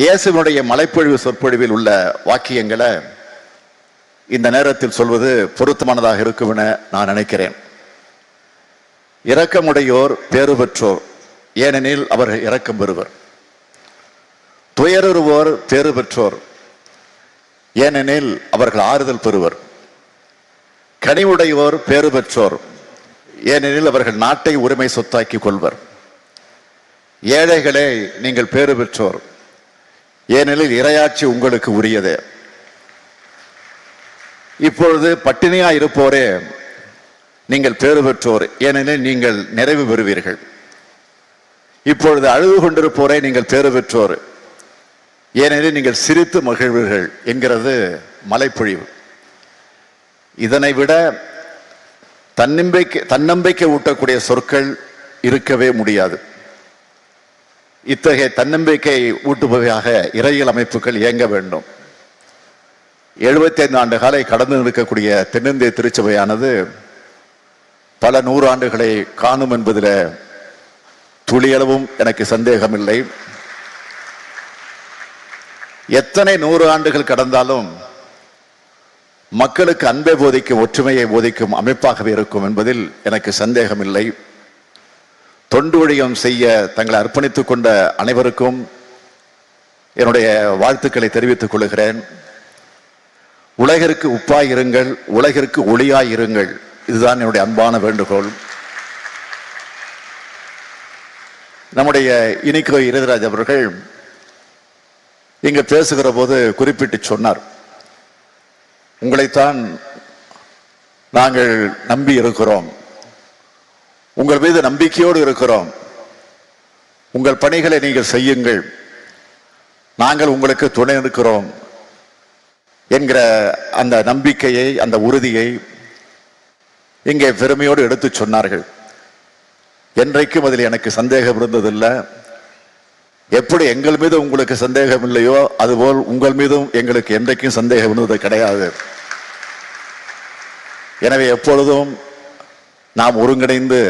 இயேசுவினுடைய மலைப்பொழிவு சொற்பொழிவில் உள்ள வாக்கியங்களை இந்த நேரத்தில் சொல்வது பொருத்தமானதாக இருக்கும் என நான் நினைக்கிறேன். இரக்கமுடையோர் பேறு பெற்றோர் ஏனெனில் அவர் இரக்கம் பெறுவர். துயருவோர் பேறு பெற்றோர் ஏனெனில் அவர்கள் ஆறுதல் பெறுவர். கனிவுடையோர் பேறு பெற்றோர் ஏனெனில் அவர்கள் நாட்டை உரிமை சொத்தாக்கி கொள்வர். ஏழைகளே நீங்கள் பேறு பெற்றோர் ஏனெனில் இரையாட்சி உங்களுக்கு உரியதே. இப்பொழுது பட்டினியா இருப்போரே நீங்கள் பேறு பெற்றோர் ஏனெனில் நீங்கள் நிறைவு பெறுவீர்கள். இப்பொழுது அழுது கொண்டிருப்போரே நீங்கள் பேறு பெற்றோர் ஏனெனில் நீங்கள் சிரித்து மகிழ்வீர்கள் என்கிறது மலைப்பொழிவு. இதனை விட தன்னம்பிக்கை தன்னம்பிக்கை ஊட்டக்கூடிய சொற்கள் இருக்கவே முடியாது. இத்தகைய தன்னம்பிக்கை ஊட்டுபவையாக இறையியல் அமைப்புகள் இயங்க வேண்டும். எழுபத்தி ஐந்து ஆண்டு காலை கடந்து நிற்கக்கூடிய தென்னிந்திய திருச்சபையானது பல நூறு ஆண்டுகளை காணும் என்பதில் துளியளவும் எனக்கு சந்தேகமில்லை. எத்தனை நூறு ஆண்டுகள் கடந்தாலும் மக்களுக்கு அன்பை போதிக்கும் ஒற்றுமையை போதிக்கும் அமைப்பாகவே இருக்கும் என்பதில் எனக்கு சந்தேகமில்லை. தொண்டு வழியம் செய்ய தங்களை அர்ப்பணித்துக் கொண்ட அனைவருக்கும் என்னுடைய வாழ்த்துக்களை தெரிவித்துக் கொள்கிறேன். உலகிற்கு உப்பாய் இருங்கள் உலகிற்கு ஒளியாய் இருங்கள். இதுதான் என்னுடைய அன்பான வேண்டுகோள். நம்முடைய இனிக்கோ இருதராஜ் அவர்கள் இங்கு பேசுகிற போது குறிப்பிட்டு சொன்னார். உங்களைத்தான் நாங்கள் நம்பி இருக்கிறோம். உங்கள் மீது நம்பிக்கையோடு இருக்கிறோம். உங்கள் பணிகளை நீங்கள் செய்யுங்கள். நாங்கள் உங்களுக்கு துணை இருக்கிறோம் என்கிற அந்த நம்பிக்கையை அந்த உறுதியை இங்கே பெருமையோடு எடுத்து சொன்னார்கள். என்றைக்கும் அதில் எனக்கு சந்தேகம் இருந்ததில்லை. எப்படி எங்கள் மீது உங்களுக்கு சந்தேகம் இல்லையோ அதுபோல் உங்கள் மீதும் எங்களுக்கு என்றைக்கும் சந்தேகம் இருந்தது கிடையாது. எனவே எப்பொழுதும் நாம் ஒருங்கிணைந்து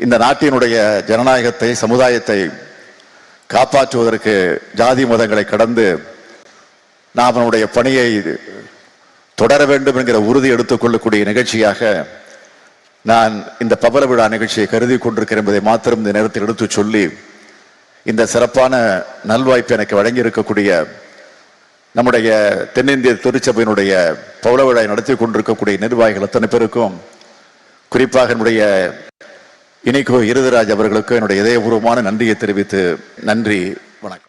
இந்த நாட்டினுடைய ஜனநாயகத்தை சமுதாயத்தை காப்பாற்றுவதற்கு ஜாதி மதங்களை கடந்து நாம் அவனுடைய பணியை தொடர வேண்டும் என்கிற உறுதி எடுத்துக்கொள்ளக்கூடிய நிகழ்ச்சியாக நான் இந்த பவள விழா நிகழ்ச்சியை கருதி கொண்டிருக்கிறேன் என்பதை மாத்திரம் இந்த நேரத்தில் எடுத்து சொல்லி இந்த சிறப்பான நல்வாய்ப்பு எனக்கு வழங்கி இருக்கக்கூடிய நம்முடைய தென்னிந்திய திருச்சபையினுடைய பவள விழாவை நடத்தி கொண்டிருக்கக்கூடிய நிர்வாகிகள் அத்தனை பேருக்கும் குறிப்பாக என்னுடைய இணைக்கோ இருதராஜ் அவர்களுக்கு என்னுடைய இதயபூர்வமான நன்றியை தெரிவித்து நன்றி வணக்கம்.